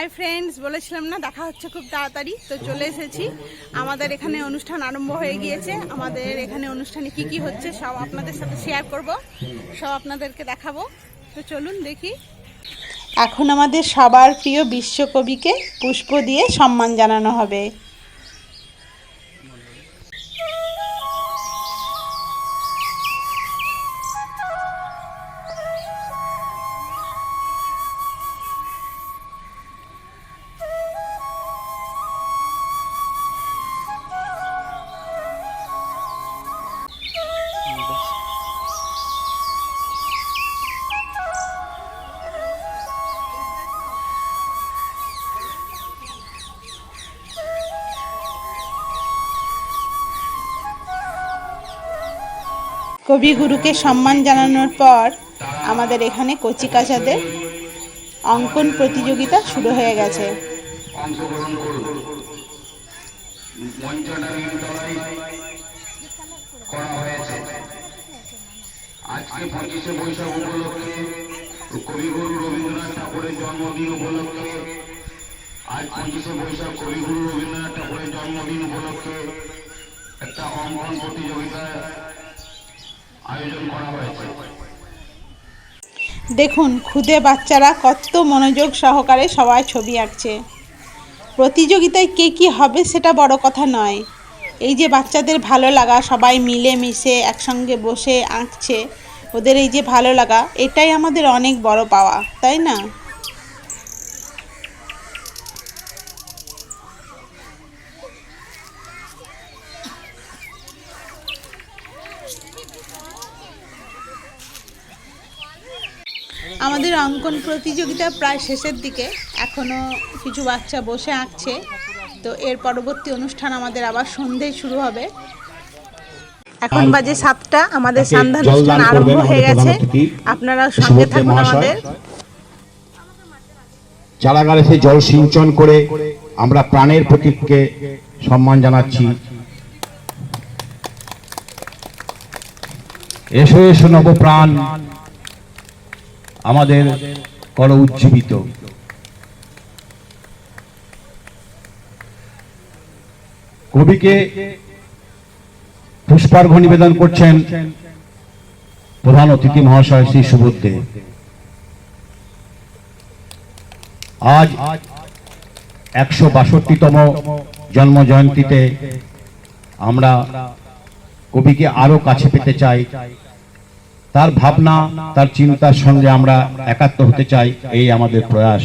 Hi friends বলেছিলাম না, দেখা হচ্ছে খুব তাড়াতাড়ি, তো চলে এসেছি। আমাদের এখানে অনুষ্ঠান আরম্ভ হয়ে গিয়েছে। আমাদের এখানে অনুষ্ঠানে কি কি হচ্ছে সব আপনাদের সাথে শেয়ার করব, সব আপনাদেরকে দেখাবো। তো চলুন দেখি। এখন আমাদের সবার প্রিয় বিশ্বকবিকে পুষ্প দিয়ে সম্মান জানানো হবে। কবিগুরুকে সম্মান জানানোর পর আমাদের এখানে কচিকাচাদের অঙ্কন প্রতিযোগিতা শুরু হয়ে গেছে। আজকে পঁচিশে বৈশাখ উপলক্ষে কবিগুরু রবীন্দ্রনাথ ঠাকুরের জন্মদিন উপলক্ষে, আজ পঁচিশে বৈশাখ কবিগুরু রবীন্দ্রনাথ ঠাকুরের জন্মদিন উপলক্ষে একটা অঙ্কন দেখুন, খুদে বাচ্চারা কত মনোযোগ সহকারে সবাই ছবি আঁকছে। প্রতিযোগিতায় কে কী হবে সেটা বড় কথা নয়। এই যে বাচ্চাদের ভালো লাগা, সবাই মিলে মিশে একসঙ্গে বসে আঁকছে, ওদের এই যে ভালো লাগা, এটাই আমাদের অনেক বড় পাওয়া, তাই না? আমাদের অঙ্কন প্রতিযোগিতা প্রায় শেষের দিকে। এখনও কিছু বাচ্চা বসে আঁকছে। তো এর পরবর্তী অনুষ্ঠান আমাদের আবার সন্ধ্যেয় শুরু হবে। এখন বাজে সাতটা। আমাদের তাকে সন্ধ্যা অনুষ্ঠান আরম্ভ হয়ে গেছে। আপনারা সঙ্গে থাকুন আমাদের। চারাগারে সেই জল সিঞ্চন করে আমরা প্রাণের প্রতীককে সম্মান জানাচ্ছি। এসো এসো নবপ্রাণ। আমাদের কর উজ্জীবিত। কবিকে পুষ্পার্ঘ নিবেদন করছেন প্রধান অতিথি মহাশয় শ্রী সুবোধে আজ একশো বাষট্টিতম জন্ম জয়ন্তীতে আমরা কবিকে আরও কাছে পেতে চাই। তার ভাবনা তার চিন্তার সঙ্গে আমরা একাত্ম হতে চাই এই আমাদের প্রয়াস।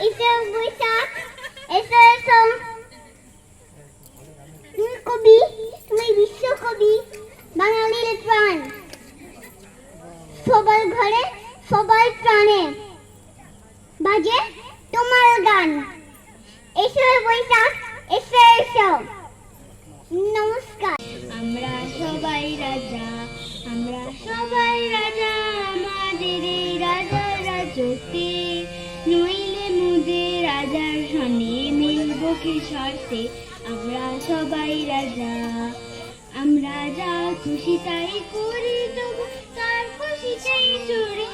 এসো বৈশাখ এসো এসো তুমি কবি তুমি বিশ্বকবি বাঙালির প্রাণ সবার ঘরে সবার প্রাণে বাজে তোমার গান এসো বৈশাখ এসো এসো নমস্কার আমরা সবাই রাজা আমরা সবাই রাজা আমাদের রাজা রাজতে কি শর্তে? আমরা সবাই রাজা। আমরা যা খুশি তাই করি, তবু তার খুশিতেই চড়ে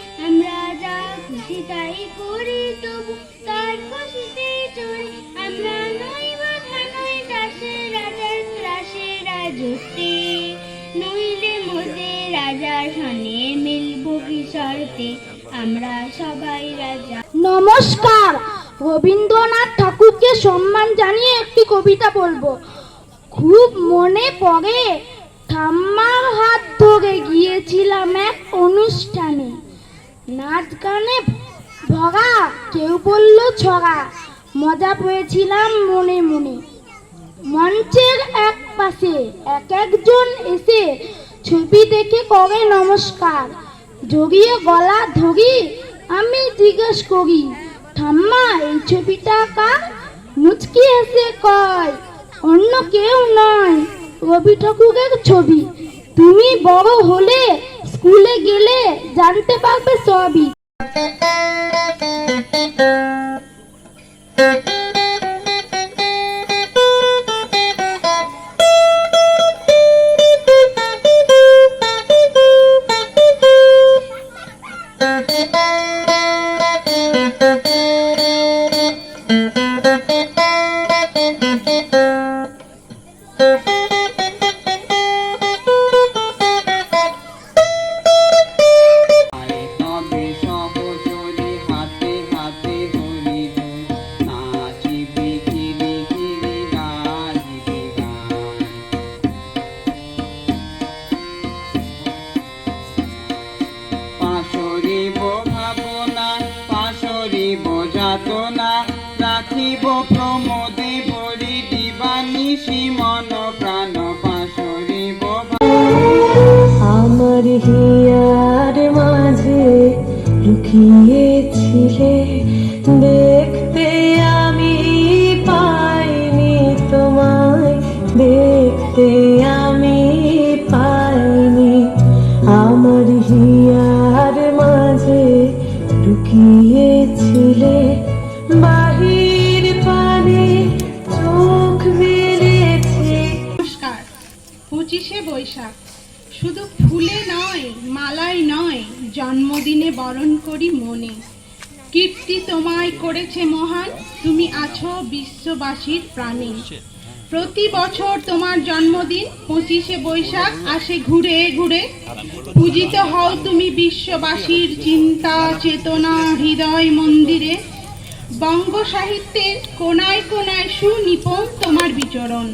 খুশি তাই করি, তবু তার খুশিতে চড়ি আমরা নই বাধা নই দাসে রাজার ত্রাসে রাজত্বে। নইলে মোদের রাজার সনে মিলব কি শর্তে? আমরা সবাই রাজা। নমস্কার! রবীন্দ্রনাথ ঠাকুরকে সম্মান জানিয়ে একটি কবিতা বলব। খুব মনে পড়ে, ঠাম্মার হাত ধরে গিয়েছিলাম এক অনুষ্ঠানে। নাচ গানে ভরা, কেউ বলল ছড়া, মজা পেয়েছিলাম মনে মনে। মঞ্চের এক পাশে এক একজন এসে ছবি দেখে করে নমস্কার। জড়িয়ে গলা ধরি, আমি জিজ্ঞেস করি ঠাম্মা, এই ছবিটা কার? মুচকি এসে কয়, অন্য কেউ নয়। রবি ঠাকুরের ছবি। তুমি বড় হলে, স্কুলে গেলে জানতে পারবে সবই। তবে He শুধু ফুলে নয়, মালায় নয়, জন্মদিনে বরণ করি মনে। কীর্তি তোমায় করেছে মহান, তুমি আছো বিশ্ববাসীর প্রাণে। প্রতি বছর তোমার জন্মদিন, পঁচিশে বৈশাখ আসে ঘুরে ঘুরে। পূজিত হও তুমি বিশ্ববাসীর চিন্তা, চেতনা, হৃদয় মন্দিরে। বঙ্গ সাহিত্যের কোনায় কোনায় সুনিপুণ তোমার বিচরণ।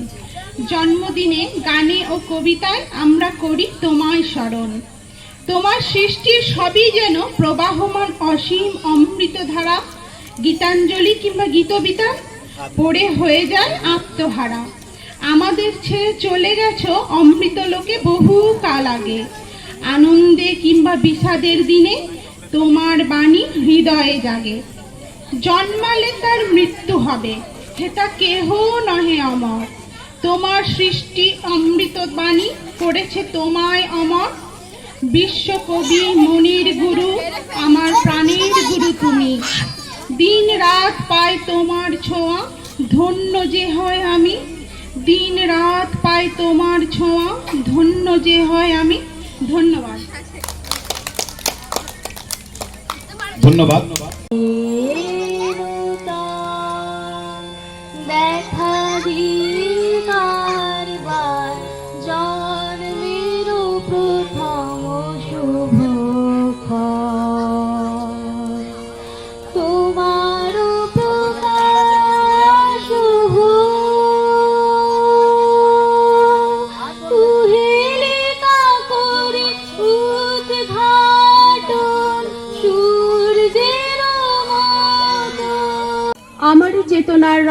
জন্মদিনে গানে ও কবিতায় আমরা করি তোমায় স্মরণ। তোমার সৃষ্টির সবই যেন প্রবাহমান অসীম অমৃতধারা, গীতাঞ্জলি কিংবা গীতবিতা পড়ে হয়ে যায় আত্মহারা। আমাদের ছেড়ে চলে গেছো অমৃত লোকে বহু কাল আগে। আনন্দে কিংবা বিষাদের দিনে তোমার বাণী হৃদয়ে জাগে। জন্মালে তার মৃত্যু হবে সেটা কেহ নহে অমর। তোমার সৃষ্টি অমৃত বাণী করেছে তোমায় অমর বিশ্বকবি মনির গুরু আমার প্রাণের গুরু তুমি। দিন রাত পাই তোমার ছোঁয়া ধন্য যে হয় আমি। দিন রাত পাই তোমার ছোঁয়া ধন্য যে হয় আমি। ধন্যবাদ। ধন্যবাদ।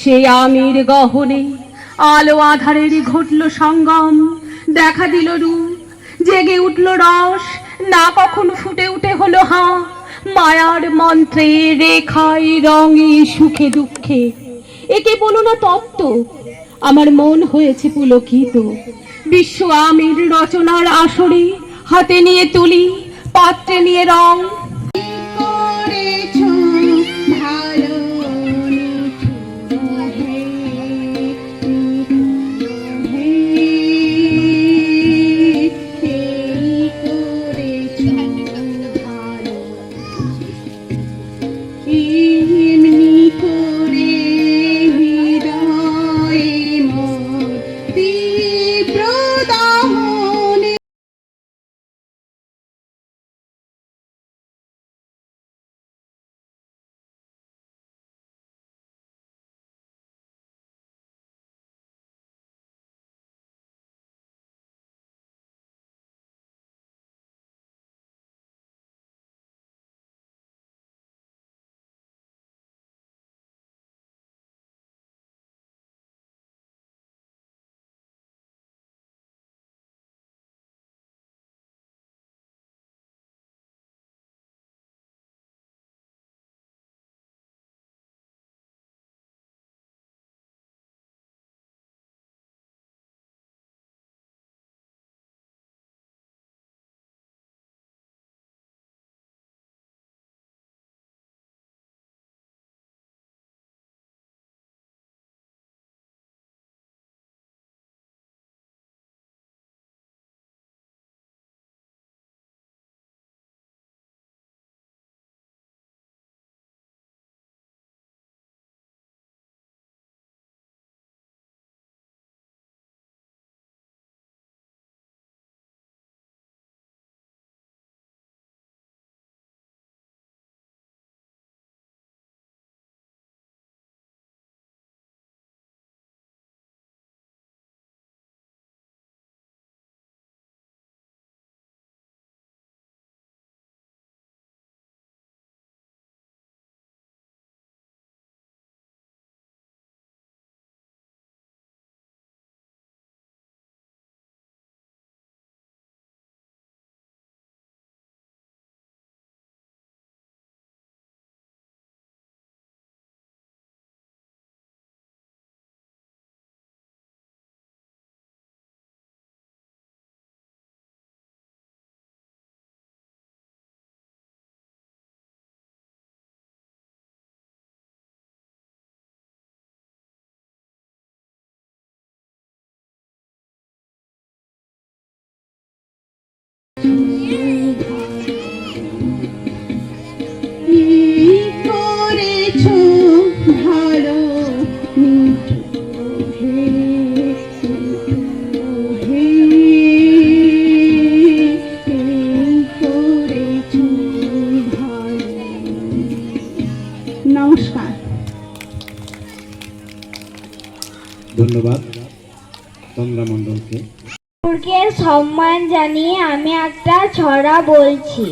সেই আমির গহনে আলো আধারের ঘটল সঙ্গম। দেখা দিল রূপ, জেগে উঠল রস, না কখনো ফুটে উঠে হলো হা। মায়ার মন্ত্রে রেখায় রঙে সুখে দুঃখে। একে বলো না তত্ত্ব আমার মন হয়েছে পুলকিত। বিশ্ব আমির রচনার আসরে হাতে নিয়ে তুলি, পাত্রে নিয়ে রং। নমস্কার। ধন্যবাদ তন্দ্রা মণ্ডলকে। ঠাকুরকে সম্মান জানিয়ে আমি একটা ছড়া বলছি।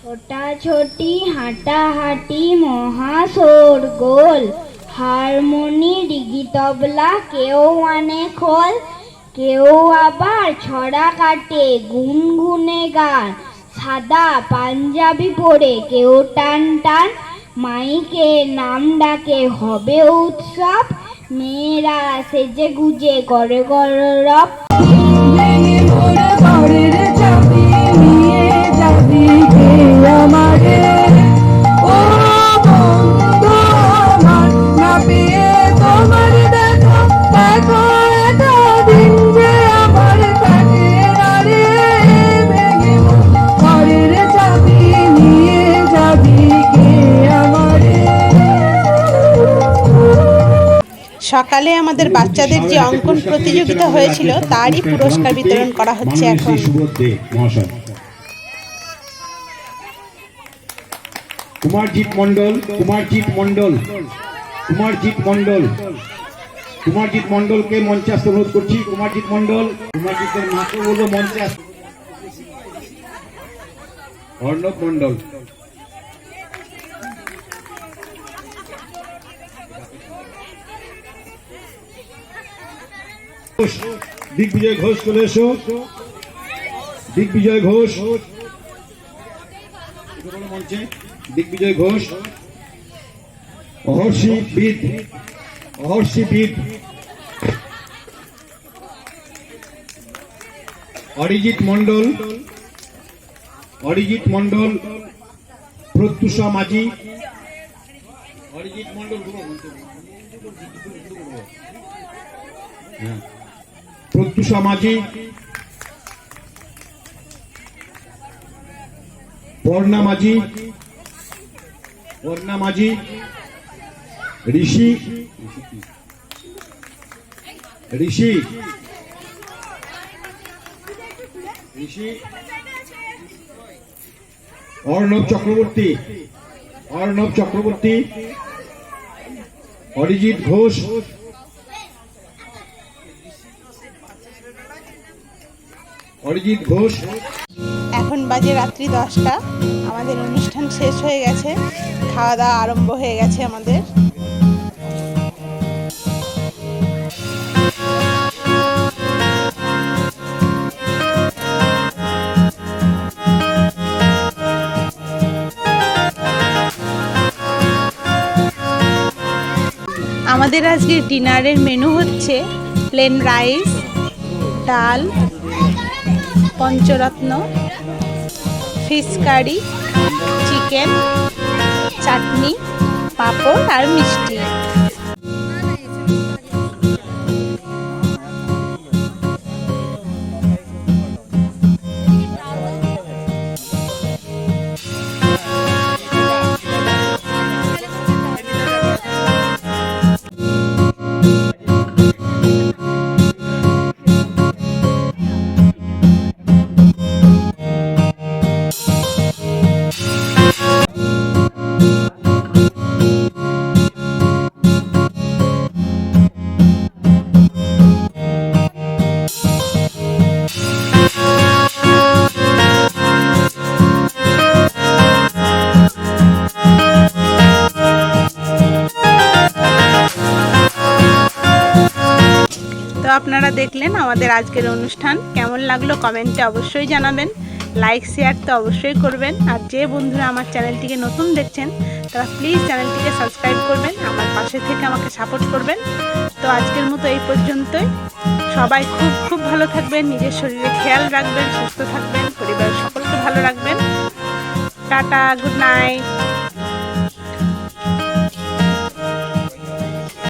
ছোটাছুটি হাঁটাহাঁটি মহাশোরগোল হারমোনি ডিগি তবলা কেউ মানে খোল কেউ আবার ছড়া কাটে গুনগুনে গান সাদা পাঞ্জাবি পরে কেউ টান টান মাইকে নাম ডাকে হবে উৎসব। মেয়েরা সেজে গুজে করে গরব সকালে আমাদের বাচ্চাদের যে অঙ্কন প্রতিযোগিতা হয়েছিল তারই পুরস্কার বিতরণ করা হচ্ছে এখন। কুমারজিৎ মন্ডল কুমারজিৎ মন্ডল কুমারজিৎ মন্ডল কুমারজিৎ মন্ডলকে মঞ্চে আসতে অনুরোধ করছি। কুমারজিৎ মন্ডল কুমারজিতের মাকে বলব মঞ্চে আসতে অর্ণব মন্ডল দিগ্বিজয় ঘোষ চলে এসো। দিগ্বিজয় ঘোষ। মঞ্চে দিগ্বিজয় ঘোষ। অহর্ষি বিদ অহর্ষি বিদ অরিজিৎ মন্ডল অরিজিৎ মন্ডল প্রত্যুষা মাঝি। অরিজিৎ মন্ডল হ্যাঁ। মাঝি বর্ণা মাঝি। বর্ণা মাঝি। ঋষি। ঋষি। ঋষি। অর্ণব চক্রবর্তী। অর্ণব চক্রবর্তী। অরিজিৎ ঘোষ। অরিজিৎ ঘোষ। এখন বাজে রাত্রি দশটা। আমাদের অনুষ্ঠান শেষ হয়ে গেছে। খাওয়া দাওয়া আরম্ভ হয়ে গেছে আমাদের। আমাদের আজকে ডিনারের মেনু হচ্ছে plain rice, dal panchratna fish curry chicken chutney papad আর মিষ্টি। আপনারা দেখলেন আমাদের আজকের অনুষ্ঠান। কেমন লাগল কমেন্টে অবশ্যই জানাবেন। লাইক, শেয়ার তো অবশ্যই করবেন। আর যে বন্ধুরা আমার চ্যানেলটিকে নতুন দেখছেন, তারা প্লিজ চ্যানেলটিকে সাবস্ক্রাইব করবেন, আমার পাশে থেকে আমাকে সাপোর্ট করবেন। তো আজকের মতো এই পর্যন্তই। সবাই খুব খুব ভালো থাকবেন, নিজের শরীরে খেয়াল রাখবেন, সুস্থ থাকবেন, পরিবারের সকলকে ভালো রাখবেন। Tata, good night.